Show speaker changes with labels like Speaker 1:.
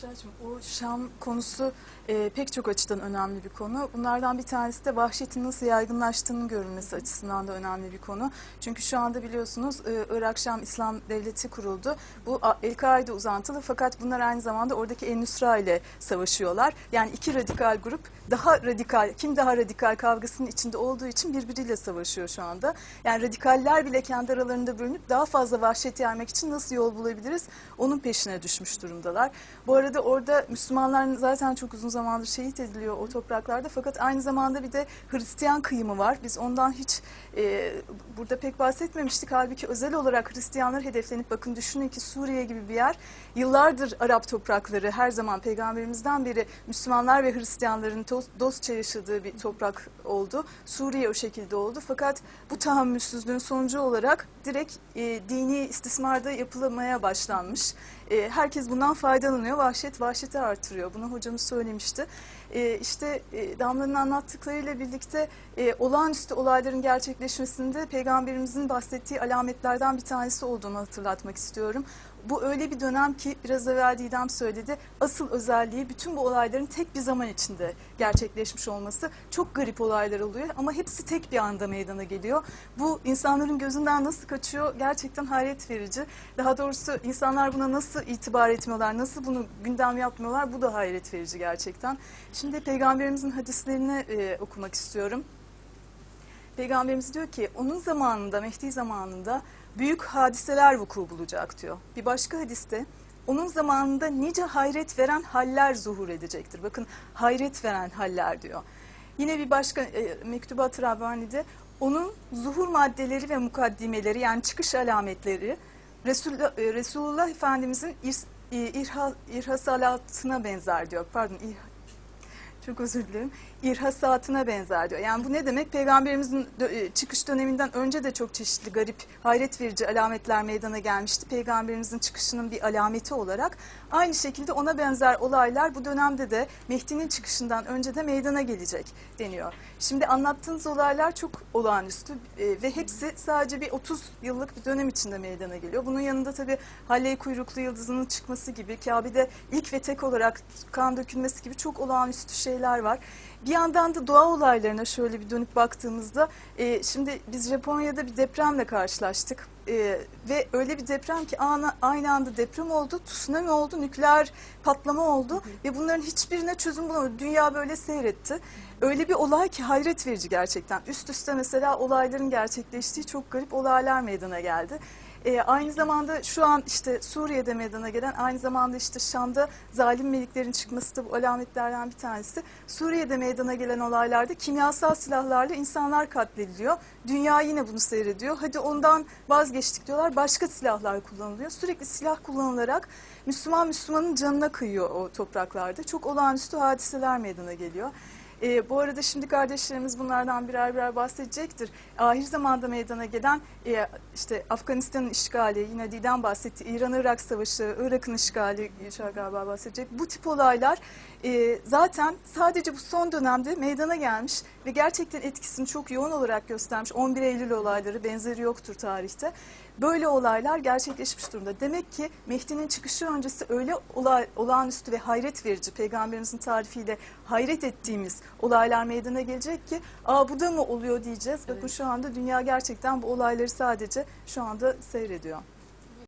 Speaker 1: Büşra'cığım o Şam konusu e, pek çok açıdan önemli bir konu. Bunlardan bir tanesi de vahşetin nasıl yaygınlaştığının görülmesi açısından da önemli bir konu. Çünkü şu anda biliyorsunuz e, Irak Şam İslam Devleti kuruldu. Bu El-Kaide uzantılı fakat bunlar aynı zamanda oradaki En-Nusra ile savaşıyorlar. Yani iki radikal grup daha radikal, kim daha radikal kavgasının içinde olduğu için birbiriyle savaşıyor şu anda. Yani radikaller bile kendi aralarında bölünüp daha fazla vahşet yaymak için nasıl yol bulabiliriz onun peşine düşmüş durumdalar. Bu arada orada Müslümanlar zaten çok uzun zamandır şehit ediliyor o topraklarda fakat aynı zamanda bir de Hristiyan kıyımı var. Biz ondan hiç e, burada pek bahsetmemiştik. Halbuki özel olarak Hristiyanlar hedeflenip bakın düşünün ki Suriye gibi bir yer yıllardır Arap toprakları her zaman peygamberimizden beri Müslümanlar ve Hristiyanların dostça yaşadığı bir toprak oldu. Suriye o şekilde oldu fakat bu tahammülsüzlüğün sonucu olarak direkt e, dini istismarda yapılmaya başlanmış. E, herkes bundan faydalanıyor. Vahşet vahşeti artırıyor. Bunu hocamız söylemişti. E, işte e, Damla'nın anlattıklarıyla birlikte e, olağanüstü olayların gerçekleşmesinde peygamberimizin bahsettiği alametlerden bir tanesi olduğunu hatırlatmak istiyorum. Bu öyle bir dönem ki biraz evvel Didem söyledi. Asıl özelliği bütün bu olayların tek bir zaman içinde gerçekleşmiş olması. Çok garip olaylar oluyor ama hepsi tek bir anda meydana geliyor. Bu insanların gözünden nasıl kaçıyor gerçekten hayret verici. Daha doğrusu insanlar buna nasıl itibar etmiyorlar, nasıl bunu gündem yapmıyorlar bu da hayret verici gerçekten. Şimdi peygamberimizin hadislerini e, okumak istiyorum. Peygamberimiz diyor ki onun zamanında, Mehdi zamanında büyük hadiseler vuku bulacak diyor. Bir başka hadiste onun zamanında nice hayret veren haller zuhur edecektir. Bakın hayret veren haller diyor. Yine bir başka e, Mektubat-ı Rabbani'de onun zuhur maddeleri ve mukaddimeleri yani çıkış alametleri Resulullah, e, Resulullah Efendimizin e, irha, irhasalatına benzer diyor. Pardon, çok özür dilerim. İrhasatına benzer diyor. Yani bu ne demek? Peygamberimizin e, çıkış döneminden önce de çok çeşitli garip, hayret verici alametler meydana gelmişti. Peygamberimizin çıkışının bir alameti olarak. Aynı şekilde ona benzer olaylar bu dönemde de Mehdi'nin çıkışından önce de meydana gelecek deniyor. Şimdi anlattığınız olaylar çok olağanüstü e, ve hepsi sadece bir 30 yıllık bir dönem içinde meydana geliyor. Bunun yanında tabii Halle-i Kuyruklu Yıldızı'nın çıkması gibi, Kabe'de ilk ve tek olarak kan dökülmesi gibi çok olağanüstü şeyler var. Bir yandan da doğa olaylarına şöyle bir dönüp baktığımızda, e, şimdi biz Japonya'da bir depremle karşılaştık. E, ve öyle bir deprem ki ana, aynı anda deprem oldu, tsunami oldu, nükleer patlama oldu ve bunların hiçbirine çözüm bulamadı. Dünya böyle seyretti. Öyle bir olay ki hayret verici gerçekten. Üst üste mesela olayların gerçekleştiği çok garip olaylar meydana geldi. Ee, aynı zamanda şu an işte Suriye'de meydana gelen aynı zamanda işte Şam'da zalim meliklerin çıkması da bu alametlerden bir tanesi. Suriye'de meydana gelen olaylarda kimyasal silahlarla insanlar katlediliyor. Dünya yine bunu seyrediyor. Hadi ondan vazgeçtik diyorlar. Başka silahlar kullanılıyor. Sürekli silah kullanılarak Müslüman Müslümanın canına kıyıyor o topraklarda. Çok olağanüstü hadiseler meydana geliyor. Ee, bu arada şimdi kardeşlerimiz bunlardan birer birer bahsedecektir. Ahir zamanda meydana gelen e, işte Afganistan'ın işgali, yine Didem bahsetti, İran-Irak savaşı, Irak'ın işgali galiba bahsedecek. Bu tip olaylar e, zaten sadece bu son dönemde meydana gelmiş ve gerçekten etkisini çok yoğun olarak göstermiş. 11 Eylül olayları benzeri yoktur tarihte. Böyle olaylar gerçekleşmiş durumda. Demek ki Mehdi'nin çıkışı öncesi öyle olay, olağanüstü ve hayret verici, peygamberimizin tarifiyle hayret ettiğimiz olaylar meydana gelecek ki aa bu da mı oluyor diyeceğiz. Bakın şu anda dünya gerçekten bu olayları sadece şu anda seyrediyor.